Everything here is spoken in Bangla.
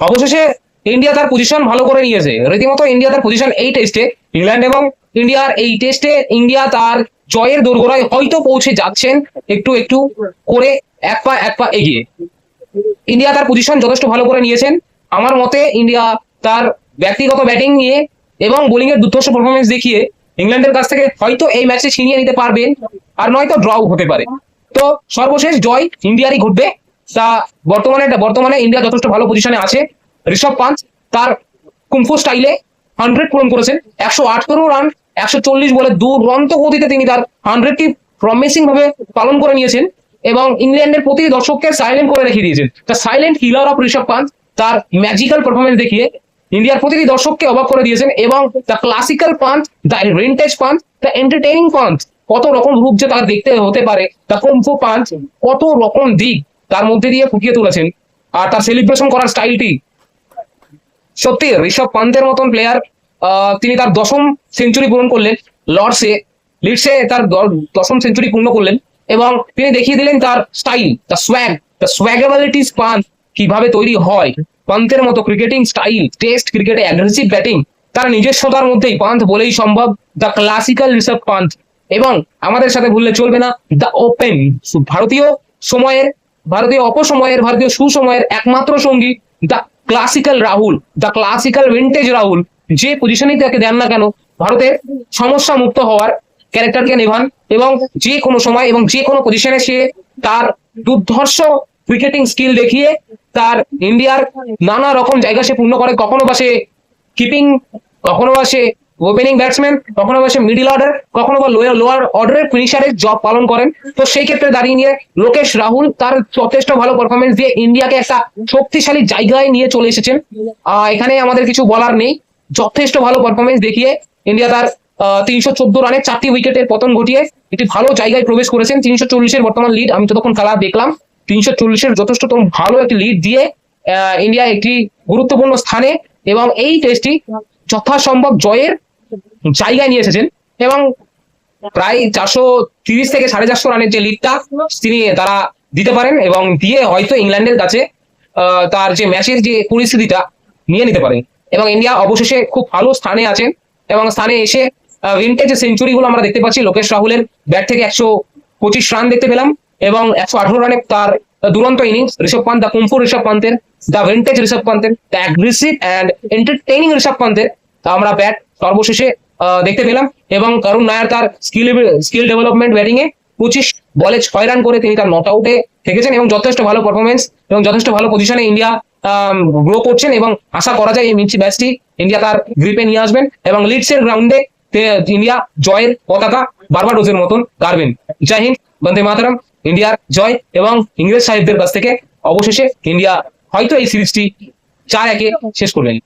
অবশেষে ইন্ডিয়া তার পজিশন ভালো করে নিয়েছে। রীতিমতো ইন্ডিয়া তার পজিশন এই টেস্টে ইংল্যান্ড এবং ইন্ডিয়ার এই টেস্টে ইন্ডিয়া তার জয়ের দোরগোড়ায় হয়তো পৌঁছে যাচ্ছেন একটু একটু করে এক পা এক পা এগিয়ে। ইন্ডিয়া তার পজিশন যথেষ্ট ভালো করে নিয়েছেন। আমার মতে ইন্ডিয়া তার ব্যক্তিগত ব্যাটিং নিয়ে এবং বোলিং এর দুর্ধর্ষ পারফরমেন্স দেখিয়ে ইংল্যান্ডের কাছ থেকে হয়তো এই ম্যাচে ছিনিয়ে নিতে পারবেন। আর নয়তো ড্রও হতে পারে। তো সর্বশেষ জয় ইন্ডিয়ারই ঘটবে। তা বর্তমানে বর্তমানে ইন্ডিয়া যথেষ্ট ভালো পজিশনে আছে। ঋষভ পান্ত তার কুম্ফু স্টাইলে হান্ড্রেড পূরণ করেছেন। একশো আঠারো রান একশো চল্লিশ বলে দুরন্ত গতিতে তিনি তার হান্ড্রেডটি প্রমিসিং ভাবে পালন করে নিয়েছেন এবং ইংল্যান্ডের প্রতি দর্শককে সাইলেন্ট করে রেখে দিয়েছেন। তা silent healer of Rishabh Pant তার ম্যাজিক্যাল পারফরমেন্স দেখিয়ে ইন্ডিয়ার প্রতিটি দর্শককে অবাক করে দিয়েছেন এবং the classical punch the vintage punch the entertaining punch কত রকম রূপ যে তার দেখতে হতে পারে দ্য কুম্ফু পাঞ্চ কত রকম দিক। তার মধ্যে দিয়ে ফুটিয়ে তুলেছেন। আর তার সেলিব্রেশন করার স্টাইলটি সত্যি, ঋষভ পান্তের মতন প্লেয়ার তিনি তার দশম সেঞ্চুরি পূরণ করলেন। লর্ডসে লিডসে তার দশম সেঞ্চুরি পূর্ণ করলেন। এবং তিনি দেখিয়ে দিলেন তার style the swag the swagabilities Pant কীভাবে তৈরি হয়। পান্তের মতো ক্রিকেটিং স্টাইল টেস্ট ক্রিকেটে অ্যাগ্রেসিভ ব্যাটিং তার নিজস্বতার মধ্যেই পান্থ বলেই সম্ভব দ্য ক্লাসিক্যাল ঋষভ পান্থ এবং আমাদের সাথে ভুললে চলবে না দ্য ওপেন ভারতীয় সময়ের ভারতীয় অপসময়ের, ভারতীয় সুসময়ের একমাত্র সঙ্গী the classical Rahul the classical vintage Rahul. যে পজিশনেই তাকে দেন না কেন ভারতের সমস্যা মুক্ত হওয়ার ক্যারেক্টারকে নেভান এবং যে কোনো সময় এবং যে কোনো পজিশনে সে তার দুর্ধর্ষ ক্রিকেটিং স্কিল দেখিয়ে তার ইন্ডিয়ার নানা রকম জায়গা সে পূর্ণ করে। কখনো বা সে কিপিং কখনো বা সে ওপেনিং ব্যাটসম্যান কখনো বা সে মিডিল অর্ডার কখনো বা লোয়ার লোয়ার অর্ডারের ফিনিশারের জব পালন করেন। তো সেই ক্ষেত্রে দাঁড়িয়ে নিয়ে লোকেশ রাহুল তার যথেষ্ট ভালো পারফরমেন্স দিয়ে ইন্ডিয়াকে একটা শক্তিশালী জায়গায় নিয়ে চলে এসেছেন। এখানে আমাদের কিছু বলার নেই। যথেষ্ট ভালো পারফরমেন্স দেখিয়ে ইন্ডিয়া তার তিনশো চোদ্দ রানে চারটি উইকেটের পতন ঘটিয়ে একটি ভালো জায়গায় প্রবেশ করেছেন। তিনশো চল্লিশের বর্তমান লিড আমি যতক্ষণ খেলা দেখলাম, তিনশো চল্লিশের যথেষ্ট ভালো একটি লিড দিয়ে ইন্ডিয়া একটি গুরুত্বপূর্ণ স্থানে এবং এই টেস্টটি যথাসম্ভব জয়ের জায়গায় নিয়ে এসেছেন এবং প্রায় চারশো তিরিশ থেকে সাড়ে চারশো রানের যে লিডটা তিনি তারা দিতে পারেন এবং দিয়ে হয়তো ইংল্যান্ডের কাছে তার যে ম্যাচের যে পরিস্থিতিটা নিয়ে নিতে পারেন। এবং ইন্ডিয়া অবশেষে খুব ভালো স্থানে আছেন এবং স্থানে এসে ভিন্টেজ সেঞ্চুরি গুলো আমরা দেখতে পাচ্ছি, লোকেশ রাহুলের ব্যাট থেকে একশো পঁচিশ রান দেখতে পেলাম এবং একশো আঠারো রানে তার দুরন্ত innings Rishabh Pant the kung fu Rishabh পান্তের the vintage Rishabh পান্তের the aggressive and entertaining Rishabh পান্তের আমরা ব্যাট সর্বশেষে দেখতে পেলাম এবং করুণ নায়ার তার স্কিল স্কিল ডেভেলপমেন্ট ব্যাটিং এ পঁচিশ বলে ছয় রান করে তিনি তার নট আউটে থেকেছেন এবং যথেষ্ট ভালো পারফরমেন্স এবং যথেষ্ট ভালো পজিশনে ইন্ডিয়া গ্রো করছেন এবং আশা করা যায় এই ম্যাচটি ইন্ডিয়া তার গ্রিপে নিয়ে আসবেন এবং লিডসের গ্রাউন্ডে ইন্ডিয়া জয়ের পতাকা বারবাডোজের মতন গাড়বেন। জয় হিন্দ, বন্দে মাতারাম, ইন্ডিয়ার জয় এবং ইংরেজ সাহেবদের কাছ থেকে অবশেষে ইন্ডিয়া হয়তো এই সিরিজটি চার একে শেষ করবেন।